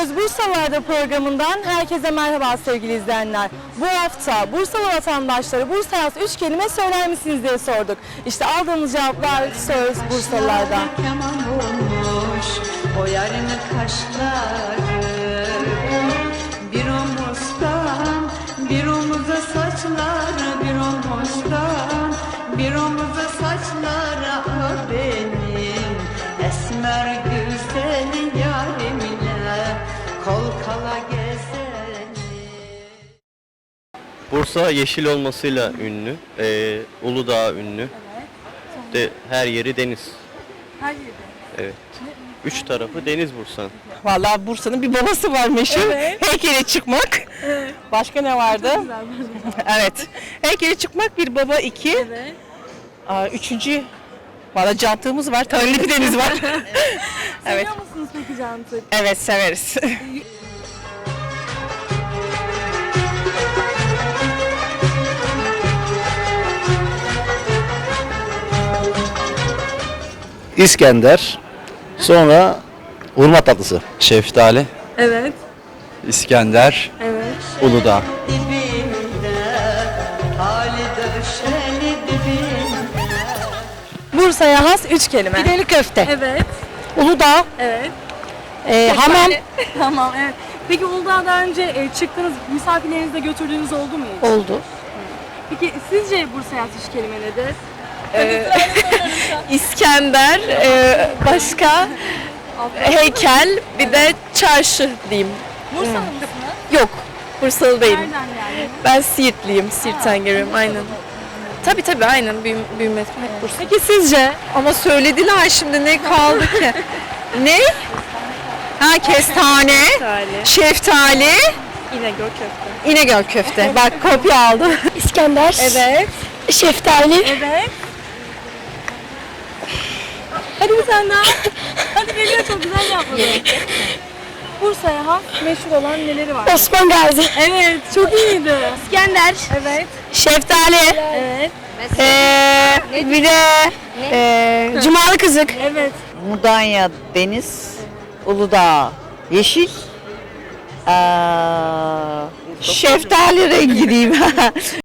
Bursalarda programından herkese merhaba sevgili izleyenler. Bu hafta Bursalı vatandaşlara Bursa Yaz 3 kelime söyler misiniz diye sorduk. İşte aldığımız cevaplar söz kaşları Bir omuzdan bir omuza saçları Bir omuzdan bir omuza saçları Ah benim esmer güzel gezelim Bursa yeşil olmasıyla ünlü. Ee, Uludağ ünlü. De her yeri deniz. Her yerde. Evet. Üç tarafı deniz Bursa'nın. Vallahi Bursa'nın bir babası var meşhur. Heykele çıkmak. Başka ne vardı? evet. Heykele çıkmak bir baba iki. Evet. Aa, üçüncü Valla cantığımız var. Tanrı pidemiz var. evet. Seviyor musunuz peki Cantı? Evet severiz. İskender, sonra hurma tatlısı. Şeftali, Evet. İskender, Evet. Uludağ. dibinde Hali döşeli dibinde Bursa'ya has 3 kelime. Pideli köfte. Evet. Uludağ. Evet. e, hamam. tamam evet. Peki Uludağ'dan önce e, çıktınız misafirlerinizi de götürdüğünüz oldu mu hiç? Oldu. Peki sizce Bursa Yaz 3 kelime nedir? İskender, e, başka heykel, bir de çarşı diyeyim. Bursalı mısınız? Yok, Bursalı değilim. Nereden geldiniz? Ben Siirtliyim, Siirt'ten geliyorum aynen. Tabii tabii aynen, büyüm, büyüme hep Bursa. Peki sizce? Ama söylediler şimdi ne kaldı ki? ne? Ha kestane, şeftali, İnegöl köfte. İnegöl köfte. Bak kopya aldım. İskender. Evet. Şeftali. Evet. Hadi bir tane daha. Hadi geliyor çok güzel yapmadın. Bursa'ya has meşhur olan neleri var? Osman Gazi. Evet, çok iyiydi. İskender. Evet. Şeftali. Evet. Ee, bir de ee, Cumalı kızık. Evet. Mudanya deniz, Uludağ yeşil, Aa, şeftali rengi diyeyim.